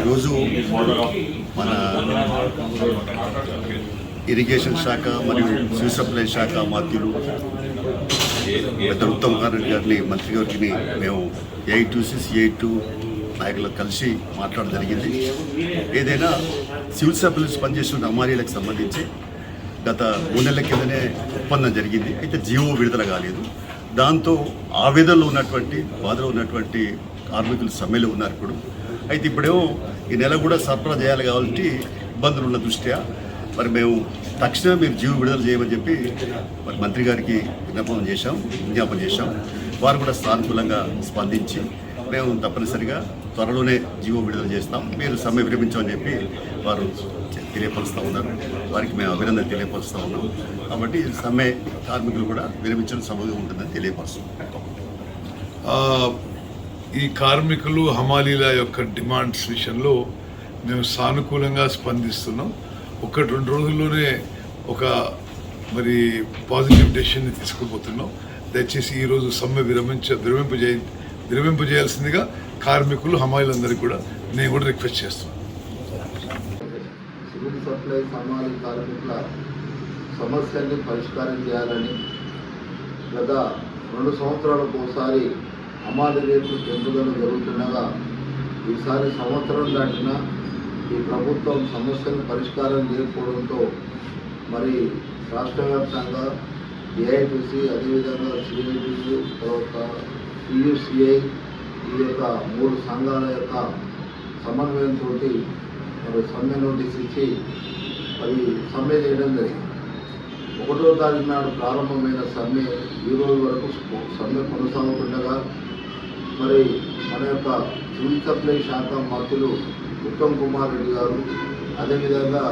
ఈరోజు మన ఇరిగేషన్ శాఖ మరియు సివిల్ సప్లై శాఖ మాత్యులు పెద్ద ఉత్తమ్ కుమార్ గారిని మంత్రి గారిని మేము ఏ టూ సిక్స్ సిఐ టూ నాయకులకు కలిసి మాట్లాడడం జరిగింది. ఏదైనా సివిల్ సప్లైస్ పనిచేస్తున్న అమారీలకు సంబంధించి గత మూడు నెలల కిందనే ఒప్పందం జరిగింది. అయితే జీవో విడుదల కాలేదు. దాంతో ఆవేదనలో ఉన్నటువంటి బాధలో ఉన్నటువంటి కార్మికులు సమ్మెలో ఉన్నారు ఇప్పుడు. అయితే ఇప్పుడేమో ఈ నెల కూడా సరఫరా చేయాలి కాబట్టి ఇబ్బందులు ఉన్న దృష్ట్యా మరి మేము తక్షణమే మీరు జీవ విడుదల చేయమని చెప్పి మరి మంత్రి గారికి విజ్ఞాపనం చేశాం విజ్ఞాపన చేశాం. వారు కూడా సానుకూలంగా స్పందించి మేము తప్పనిసరిగా త్వరలోనే జీవో విడుదల చేస్తాం. మీరు సమ్మె విరమించమని చెప్పి వారు తెలియపరుస్తూ ఉన్నారు. వారికి మేము అభినందన తెలియపరుస్తూ ఉన్నాం. కాబట్టి సమ్మె కార్మికులు కూడా విరమించడం సమయంగా ఉంటుందని తెలియపరుస్తున్నాం. ఈ కార్మికులు హమాలీల యొక్క డిమాండ్స్ విషయంలో మేము సానుకూలంగా స్పందిస్తున్నాం. ఒక రెండు రోజుల్లోనే ఒక మరి పాజిటివ్ డెసిషన్ తీసుకుపోతున్నాం. దయచేసి ఈరోజు సమ్మె విరమించ విరమింపజే విరమింపజేయాల్సిందిగా కార్మికులు హమాయిలందరికీ కూడా నేను కూడా రిక్వెస్ట్ చేస్తున్నాను. సివిల్ సప్లై కార్మికుల సమస్యల్ని పరిష్కారం చేయాలని గత రెండు సంవత్సరాలకు ఒకసారి అమాది రేట్లు పెంపుదల జరుగుతుండగా ఈసారి సంవత్సరం దాటిన ఈ ప్రభుత్వం సమస్యను పరిష్కారం చేయకపోవడంతో మరి రాష్ట్ర వ్యాప్తంగా ఏఐటీసీ అదేవిధంగా సిఐటీసీ తర్వాత టీయూసిఐ ఈ యొక్క మూడు సంఘాల యొక్క సమన్వయంతో మరి సమ్మె నోటీస్ ఇచ్చి మరి సమ్మె చేయడం జరిగింది. ఒకటో తారీఖు నాడు ప్రారంభమైన సమ్మె ఈ రోజు వరకు సమ్మె కొనసాగుతుండగా మరి మన యొక్క సివిల్ సప్లై శాఖ మంత్రులు ఉత్తమ్ కుమార్ రెడ్డి గారు అదేవిధంగా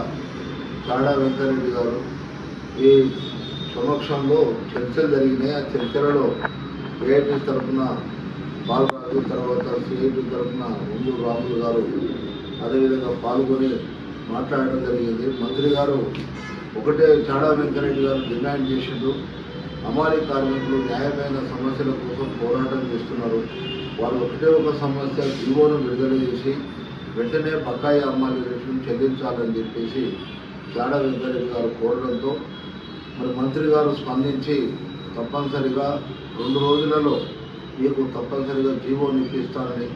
చాడా వెంకరెడ్డి గారు ఈ సమక్షంలో చర్చలు జరిగినాయి. ఆ చర్చలలో ఏఐటీ తరఫున బాలరాజు తర్వాత సిఐటి తరఫున ముందు రాములు గారు అదేవిధంగా పాల్గొని మాట్లాడడం జరిగింది. మంత్రి గారు ఒకటే చాడా వెంకరెడ్డి గారు డిమాండ్ చేసిండు అమాలి కార్మికులు న్యాయమైన సమస్యల కోసం పోరాటం చేస్తున్నారు. వాళ్ళు ఒకటే ఒక సమస్య జీవోను విడుదల చేసి వెంటనే బకాయి అమ్మాలి రేట్లను చెల్లించాలని చెప్పేసి చాడ వెంకరెడ్డి గారు కోరడంతో మరి మంత్రి గారు స్పందించి తప్పనిసరిగా రెండు రోజులలో మీకు తప్పనిసరిగా జీవోని ఇప్పిస్తానని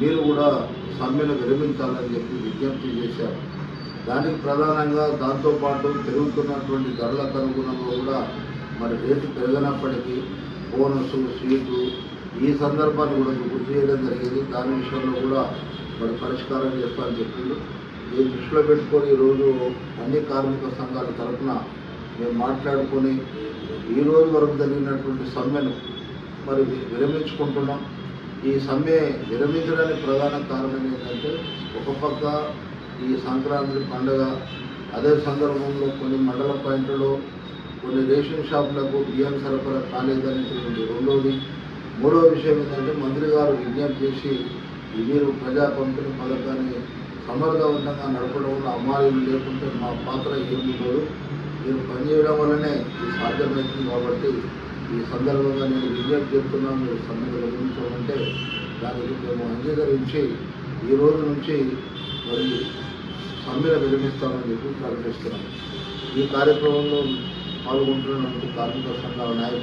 మీరు కూడా సమ్మెను విరమించాలని చెప్పి విజ్ఞప్తి చేశారు. దానికి ప్రధానంగా దాంతోపాటు పెరుగుతున్నటువంటి ధరలకు అనుగుణంగా కూడా మరి రేటు పెరగనప్పటికీ బోనస్ సీటు ఈ సందర్భాన్ని కూడా గుర్తు చేయడం జరిగింది. దాని విషయంలో కూడా మరి పరిష్కారం చేస్తామని చెప్పిండు. ఈ దృష్టిలో పెట్టుకొని ఈరోజు అన్ని కార్మిక సంఘాల తరఫున మేము మాట్లాడుకొని ఈ రోజు వరకు జరిగినటువంటి సమ్మెను మరి విరమించుకుంటున్నాం. ఈ సమ్మె విరమించడానికి ప్రధాన కారణం ఏంటంటే ఒక పక్క ఈ సంక్రాంతి పండుగ అదే సందర్భంలో కొన్ని మండల పాయింట్లలో కొన్ని రేషన్ షాపులకు బియ్యం సరఫరా కాలేదనేటువంటి రెండోది. మూడో విషయం ఏంటంటే మంత్రి గారు విజ్ఞప్తి చేసి మీరు ప్రజా పంపిణీ పథకాన్ని సమర్థవంతంగా నడపడం వల్ల అమ్మాయిలు లేకుంటే మా పాత్ర ఏమి ఉండదు మీరు పనిచేయడం వల్లనే ఇది సాధ్యమవుతుంది కాబట్టి ఈ సందర్భంగా నేను విజ్ఞప్తి చేస్తున్నాను. మీరు సమ్మెను విరమించమంటే దానికి మేము అంగీకరించి ఈ రోజు నుంచి మరి సమ్మెను విరమిస్తామని చెప్పి ప్రకటిస్తున్నాం ఈ కార్యక్రమంలో పాల్గొంటున్నటువంటి కార్మిక సంఘాల నాయకులు